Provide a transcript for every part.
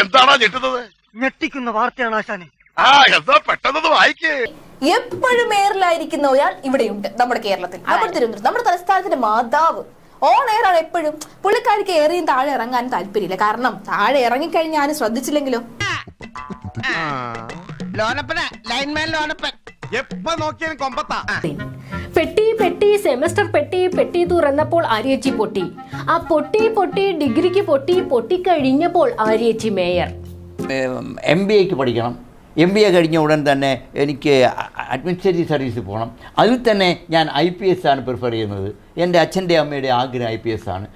എന്താണാ ഞെട്ടുന്നത്? ഞെട്ടിക്കുന്ന വാർത്തയാണ് ആശാനെ. ആ എന്താ പെട്ടെന്ന് വായിക്കേ. എപ്പോഴും എയറിലായിരിക്കുന്ന ഒരാൾ ഇവിടെയുണ്ട് നമ്മുടെ കേരളത്തിൽ. നമ്മുടെ തിരുവനന്തപുരം നമ്മുടെ തലസ്ഥാനത്തിന്റെ മാതാവ്. ഓൺ എയർ ആണ് എപ്പോഴും. പുള്ളിക്കാരിക്ക് ഏറിയും താഴെ ഇറങ്ങാൻ താല്പര്യമില്ല. കാരണം താഴെ ഇറങ്ങിക്കഴിഞ്ഞാൽ ഞാൻ ശ്രദ്ധിച്ചില്ലെങ്കിലോ? ലോനപ്പന ലൈൻമാൻ ലോനപ്പൻ. എപ്പ നോക്കിയാലും കൊമ്പത്താ. പെട്ടി പെട്ടി സെമസ്റ്റർ പെട്ടി പെട്ടി തുറന്നപ്പോൾ ആര്യേച്ചി പൊട്ടി. ആ പൊട്ടി പൊട്ടി ഡിഗ്രിക്ക് പൊട്ടി പൊട്ടി കഴിഞ്ഞപ്പോൾ ആര്യേച്ചി മേയർ. എം ബി എക്ക് പഠിക്കണം. എം ബി എ കഴിഞ്ഞ ഉടൻ തന്നെ എനിക്ക് അഡ്മിനിസ്ട്രേറ്റീവ് സർവീസിൽ പോകണം അതിൽ തന്നെ ഞാൻ ഐ പി എസ് ആണ് പ്രിഫർ ചെയ്യുന്നത്. എന്റെ അച്ഛന്റെ അമ്മയുടെ ആഗ്രഹം ഐ പി എസ് ആണ്.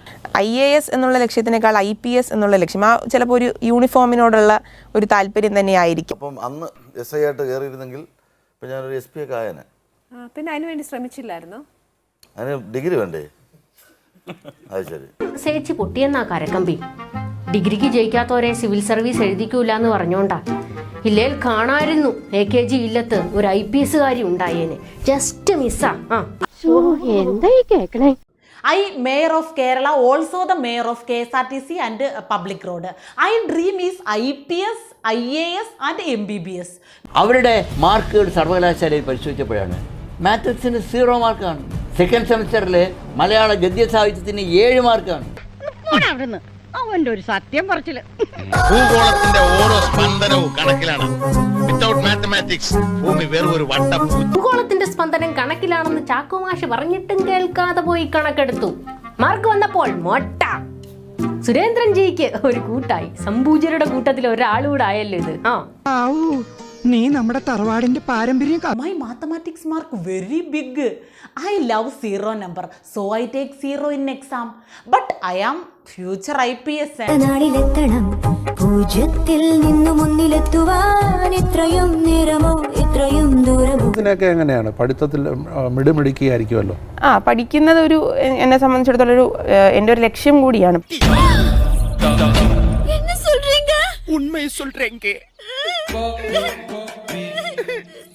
ഐ എ എസ് എന്നുള്ള ലക്ഷ്യത്തിനേക്കാൾ ഐ പി എസ് എന്നുള്ള ലക്ഷ്യം. ആ ചിലപ്പോൾ ഒരു യൂണിഫോമിനോടുള്ള ഒരു താല്പര്യം തന്നെയായിരിക്കും. അപ്പം അന്ന് എസ് ഐ ആയിട്ട് കയറിയിരുന്നെങ്കിൽ ഇപ്പം ഞാനൊരു എസ് പി ഒക്കെ ആയനെ. പിന്നെ അതിനുവേണ്ടി ശ്രമിച്ചില്ലായിരുന്നു? അതിന് ഡിഗ്രി വേണ്ടേ? അത് ശരി. സേച്ചി പൊട്ടിയെന്നാ കരക്കമ്പി ഡിഗ്രിക്ക് ജയിക്കാത്തവരെ സിവിൽ സർവീസ് എഴുതിക്കൂല എന്ന് പറഞ്ഞോണ്ടാ. ഇല്ലേൽ കാണായിരുന്നു എ കെ ജി ഇല്ലത്ത് ഒരു ഐ പി എസുകാരി ഉണ്ടായേനെ. ജസ്റ്റ് മിസ്സാ ആ. I mayor of Kerala also the mayor of K S R T C and public road I dream is I P S I A S and M B B S അവരുടെ മാർക്കുകൾ സർവകലാശാലയിൽ പരിശോധിച്ചപ്പോഴാണ് മാത്തസിന് zero മാർക്കാണ്. Second സെമിസ്റ്ററിൽ മലയാള ഗദ്യ സാഹിത്യത്തിന് ഏഴ് മാർക്കാണ്. അവന്റെ ഒരു സത്യം പറച്ചിൽ. ഭൂഗോളത്തിന്റെ ഓരോ സ്പന്ദനവും കണക്കിലാണ്. വിത്തൗട്ട് മാത്തമാറ്റിക്സ് ഭൂമി വെറും ഒരു വട്ടപ്പൂ ഭൂഗോളത്തിന്റെ സ്പന്ദനം കണക്കിലാണെന്ന് ചാക്കോമാഷ് പറഞ്ഞിട്ടും കേൾക്കാതെ പോയി കണക്കെടുത്തു. മാർക്ക് വന്നപ്പോൾ മൊട്ട. സുരേന്ദ്രൻ ജിക്ക് ഒരു കൂട്ടായി. സമ്പൂജരുടെ കൂട്ടത്തിൽ ഒരാളുകൂടെ ആയല്ലോ ഇത്. ആ. നീ നമ്മുടെ തറവാടിന്റെ പാരമ്പര്യം my mathematics mark very big I love zero number so I take zero in exam but I am future I P S നാളിലെത്തണം പൂജ്യത്തിൽ നിന്നു മുന്നിലെത്തുവാൻ ഇത്രയും നേരമോ ഇത്രയും ദൂരമോ? ഇതിനൊക്കെ എങ്ങനെയാണ്? പഠിത്തത്തിൽ മിടുമിടുക്കിയായിരിക്കുമല്ലോ. ആ പഠിക്കുന്നത് ഒരു എന്നെ സംബന്ധിച്ചിടത്തോളം ഒരു എന്റെ എന്റെ ഒരു ലക്ഷ്യം കൂടിയാണ്.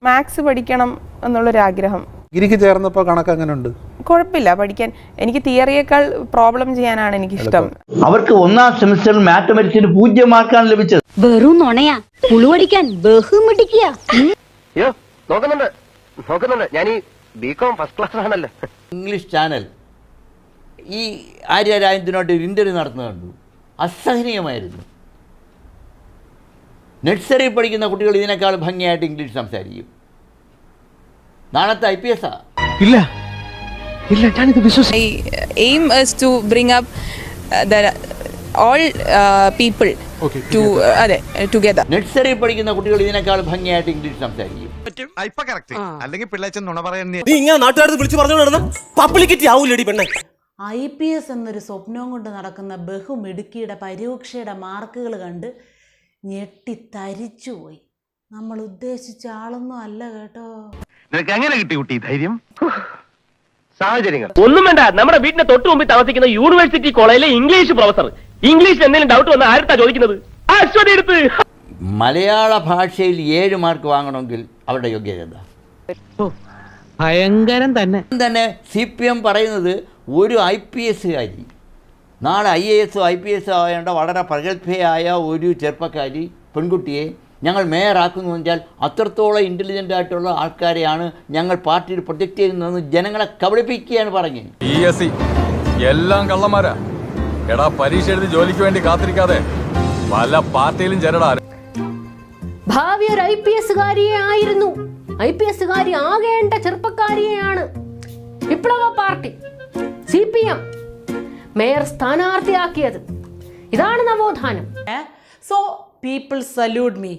മാത്സ് പഠിക്കണം എന്നുള്ളൊരു ആഗ്രഹം ഡിഗ്രിക്ക് ചേർന്നപ്പോൾ കണക്ക് ഉണ്ട് കുഴപ്പമില്ല പഠിക്കാൻ. എനിക്ക് തിയറിയേക്കാൾ പ്രോബ്ലം ചെയ്യാനാണ് എനിക്ക് ഇഷ്ടം അവർക്ക് ഒന്നാം സെമിസ്റ്ററിൽ മാത്തമാറ്റിക്സിന് പൂജ്യം മാർക്കാണ് ലഭിച്ചത്. വെറും നുണയാ. പുളുവടിക്കാൻ ബഹുമിടിക്കുക നോക്കുന്നുണ്ട്. നോക്കുന്നുണ്ട്. ഞാൻ ഈ ബികോം ഫസ്റ്റ് ക്ലാസ് ആണല്ലോ. ഇംഗ്ലീഷ് ചാനൽ ഈ ആര്യ രാജേന്ദ്രനോട് ഒരു ഇന്റർവ്യൂ നടത്തുന്നത് കണ്ടു. അസഹനീയമായിരുന്നു. നഴ്സറി പഠിക്കുന്ന കുട്ടികൾ ഇതിനേക്കാൾ ഭംഗിയായിട്ട് ഇംഗ്ലീഷ് സംസാരിക്കും. നാളത്തെ ഐ പി എസ് ആ? ഇല്ല. ഇല്ല ഞാനിത് വിശ്വസിച്ചു I aim to bring up all people to അതെ ടുഗദർ നഴ്സറി പഠിക്കുന്ന കുട്ടികൾ ഇതിനേക്കാൾ ഭംഗിയായിട്ട് ഇംഗ്ലീഷ് സംസാരിക്കും. ഇപ്പൊ കറക്റ്റ് അല്ലെങ്കിൽ പിള്ളേച്ചൻ നുണ പറയുന്ന നീ ഇങ്ങനെ നാട്ടുകാർക്ക് വിളിച്ചു പറഞ്ഞു നടന്ന? പബ്ലിക്കിറ്റി ആവൂലടി പെണ്ണെ. ഐ പി എസ് എന്നൊരു സ്വപ്നവും കൊണ്ട് നടക്കുന്ന ബഹുമിടുക്കിയുടെ പരീക്ഷയുടെ മാർക്കുകൾ കണ്ട് ഞെട്ടി തരിച്ചുപോയി നമ്മൾ ഉദ്ദേശിച്ച ആളൊന്നും അല്ല കേട്ടോ. നിനക്ക് എങ്ങനെ കിട്ടി കുട്ടി ധൈര്യം? സാഹചര്യങ്ങൾ. ഒന്നും വേണ്ട. നമ്മുടെ വീടിന്റെ തൊട്ട് മുമ്പിൽ താമസിക്കുന്ന യൂണിവേഴ്സിറ്റി കോളേജിലെ ഇംഗ്ലീഷ് പ്രൊഫസർ. ഇംഗ്ലീഷിൽ എന്തെങ്കിലും ഡൗട്ട് വന്ന ആരുത്താ ചോദിക്കുന്നത്? അശ്വതി എടുത്ത്. മലയാള ഭാഷയിൽ ഏഴ് മാർക്ക് വാങ്ങണമെങ്കിൽ അവരുടെ യോഗ്യത എന്താ? ഭയങ്കരം തന്നെ. തന്നെ സി പി എം പറയുന്നത് ഒരു ഐ പി എസ്സുകാരി നാളെ ഐ എ എസോ ഐ പി എസോ ആവേണ്ട വളരെ പ്രഗത്ഭയായ ഒരു ചെറുപ്പക്കാരി പെൺകുട്ടിയെ ഞങ്ങൾ മേയറാക്കുന്നു വെച്ചാൽ അത്രത്തോളം ഇന്റലിജന്റ് ആയിട്ടുള്ള ആൾക്കാരെയാണ് ഞങ്ങൾ പാർട്ടിയിൽ പ്രൊജക്റ്റ് ചെയ്യുന്നതെന്ന് ജനങ്ങളെ കബളിപ്പിക്കുകയാണ് പറഞ്ഞു പി എസ് സി എല്ലാം കള്ളന്മാരാ. എടാ പരീക്ഷ എഴുതി ജോലിക്ക് വേണ്ടി കാത്തിരിക്കാതെ പല പാർട്ടിയിലും ചേരടാ ഭാവി ഒരു ഐ പി എസുകാരിയെ ആയിരുന്നു. ഐ പി എസുകാരി ആകേണ്ട ചെറുപ്പക്കാരിയെയാണ് വിപ്ലവ party. C P M. Mayor സ്ഥാനാർത്ഥിയാക്കിയത്. ഇതാണ് നവോത്ഥാനം. So people salute me